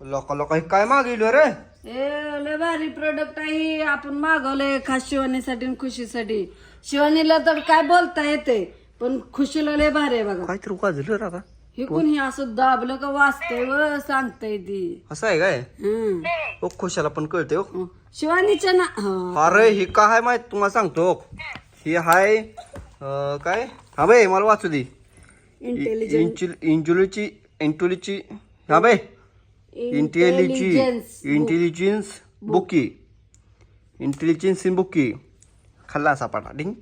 लोका लोका हे काय मागितलं रे? ए लय भारी प्रोडक्ट आहे आपण मागवलंय खास शिवानीसाठी आणि खुशीसाठी. शिवानीला तर काय बोलता येते पण खुशीला लय भारी आहे बघा. काय तर वाजलं रे आता. हे कोणी असं दाबलं का वाचतंय व सांगतंय ती. असं आहे काय? हं. ओ खुशाला पण कळते हो. हं. शिवानीच्या ना हं. अरे हे काय आहे माहीत? तुम्हाला सांगतो ही. हाय अं, काय? हा बाई मला वाचू दे. इंटेलिजंट इंजुलीची इंटुलीची हा बाई. इंटेलिजन्स इंटेलिजन्स बुकी इंटेलिजन्स इन बुकी खाल्ला सापाटा डिंग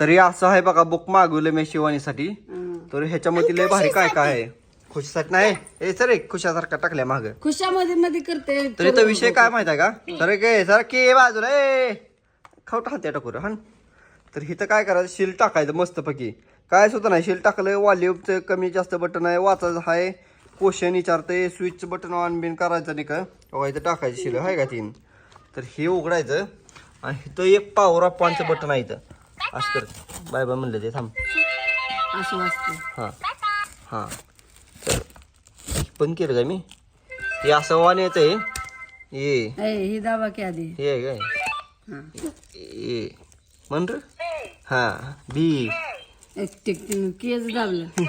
तरी असं आहे बघा बुक मागवलं मी शिवानीसाठी. हं. तर ह्याच्यामध्ये लय भारी काय काय आहे. खुशीसाठी नाही. ए सर खुशासारखा टाकल्या माग. खुशामध्ये मध्ये करते. तर इथं विषय काय माहीत आहे का? सर के सर के बाजूला ए! खाऊ हात्या टाकू हन. तर इथं काय करायचं? शिल टाकायचं मस्तपैकी. काय सुद्धा नाही. शिल टाकलं वॉल्यूमचं कमी जास्त बटन आहे वाचायचं आहे. क्वेश्चन विचारते स्विच बटन ऑन बिन करायचं नाही का? इथं टाकायचं शिल आहे का तीन? तर हे उघडायचं आणि इथं एक पॉवर ऑफ ऑनचं बटन आहे इथं. असं कर. बाय बाय म्हणलं ते थांब. असं हां. हां. तर पण केलं का मी? हे असं वाण येतं आहे ये ही दाबा की आधी. हे काय? हं. ए. म्हण रे. हां. बी. एक टिक टिक केस दाबलं.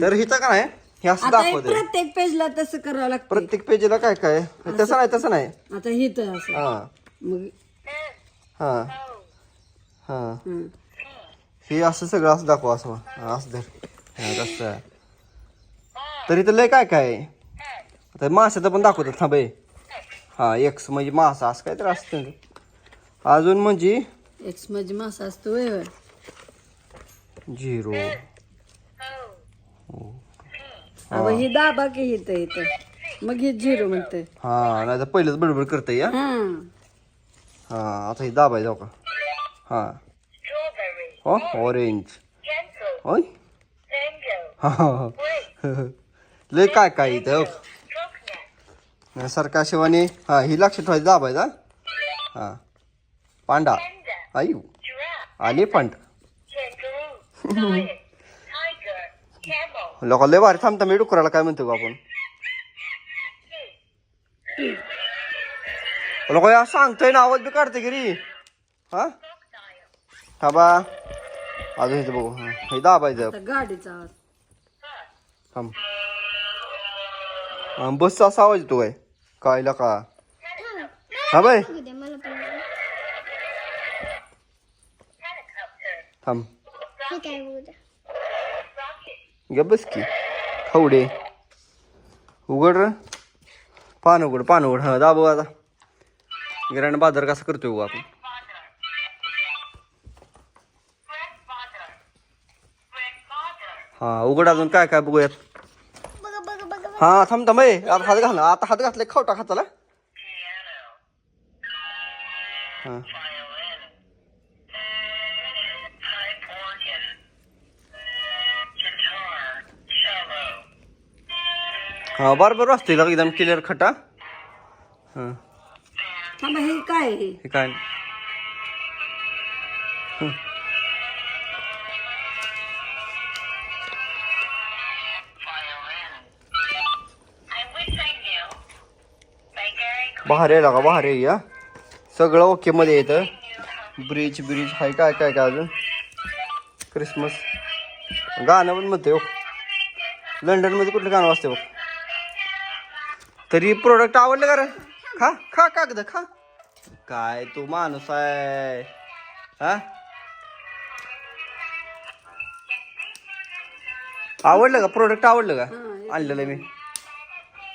तर हिचं काय आहे? हे असं आता हे दाखवते प्रत्येक पेजला तसं करावं लागतं प्रत्येक पेजला काय काय? आहे? तसं नाही तसं नाही. आता ही तर असं. हां. मग हां. हां. हं. हे असं सगळं असं दाखवा असं हां, असं धर. हां तसं. आहे. तर इथं लय काय काय? आहे? आता माशाचं पण दाखवतात थांबे हां. एक्स म्हणजे मासा असं काहीतरी असतं अजून म्हणजे? एक्स म्हणजे मासा असतो होय होय. झिरो. अहो ही दाबा की इथं इथं. मग ही झिरो म्हणते. हाँ नाही तर पहिलंच बडबड करते या. हा. हाँ आता हे दाबाय जाऊ का? हाँ. हो ऑरेंज होय? हा लय काय काय इथं हो. सारखा शिवानी हा ही लक्ष ठेवायचं दाबायचा हा. पांडा आयु एलिफंट लोक लय भारी थांबता मी डुकराला काय म्हणतो का आपण? लोक या सांगतोय ना आवाज बी काढते की रे. हा? थांबा. अजून इथं बघू. हा हे दाबायचं. गाडीचा आवाज. थांब. हा, बसचा असा आवाज येतो काय? कायला का? हा बाय. थांब. बस की. खवडे. उघड र. पान उघड पान उघड. हा दाबू आता. ग्रँड बाजार कसा करतोय उगा आपण. हा उघड अजून काय काय बघूयात. हा थांब थांब आता हात घाल आता हात घातले खाऊ टाक हाताला हा. हा बरोबर वाचतोय लग एकदम क्लिअर खटा. हा. थांबा हे काय आहे? हे काय? बाहेर यायला का बाहेर ये या सगळं ओके मध्ये येतं ब्रिज ब्रिज हाय काय काय काय अजून? क्रिसमस गाणं पण म्हणते हो. लंडनमध्ये कुठलं गाणं वाजते बघ? तरी प्रोडक्ट आवडलं का रे? खा खा कागद खा. काय तू माणूस आहे. हा? आवडलं का? प्रोडक्ट आवडलं का? आणलेलं मी.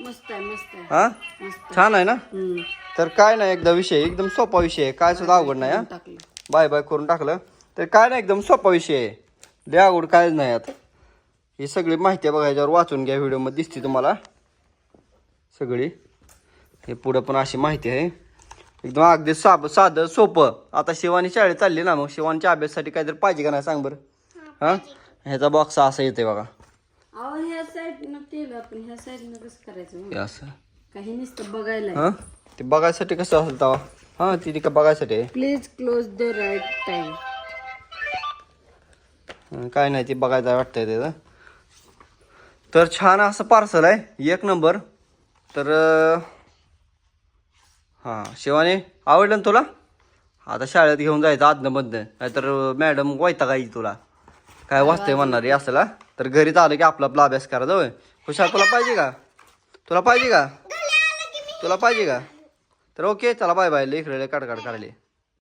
मस्त आहे मस्त आहे. हा? मस्त. छान आहे ना? हम्म. तर काय नाही एकदा विषय एकदम सोपा विषय आहे. काय सुद्धा अवघड नाही हा? टाकलं. बाय बाय करून टाकलं. तर काय नाही एकदम सोपा विषय आहे. लय अवघड कायच नाही आता. ही सगळी माहिती बघा याच्यावर वाचून घ्या व्हिडिओमध्ये दिसते तुम्हाला. सगळी. हे पुढं पण अशी माहिती आहे. एकदम अगदी साब साधं सोपं. आता शिवानी शाळेत चालली ना मग शिवानीच्या अभ्यासासाठी काहीतरी पाहिजे का नाही सांग बरं? हां? ह्याचा बॉक्स असा येते बघा. अहो ह्या साईडनं केलं पण ह्या साईडनं कसं करायचं? हे असं. काही नुसतं बघायला हां? ते बघायसाठी कसं असेल तेव्हा हां ती का बघायसाठी आहे? Please close the right time काय नाही ते बघायचं वाटतंय त्याचं तर छान असं पार्सल आहे. एक नंबर तर हां शिवानी आवडलं ना तुला? आता शाळेत घेऊन जायचं आदनं मधनं. नाहीतर मॅडम वैता तुला. काय वाचतंय म्हणणार आहे असला. तर घरी आलं की आपला आपला अभ्यास करा होय हुशार तुला पाहिजे का? तुला पाहिजे का? तुला पाहिजे का? तर ओके चला बाय बाय. लेकरं काढ काढ काढले.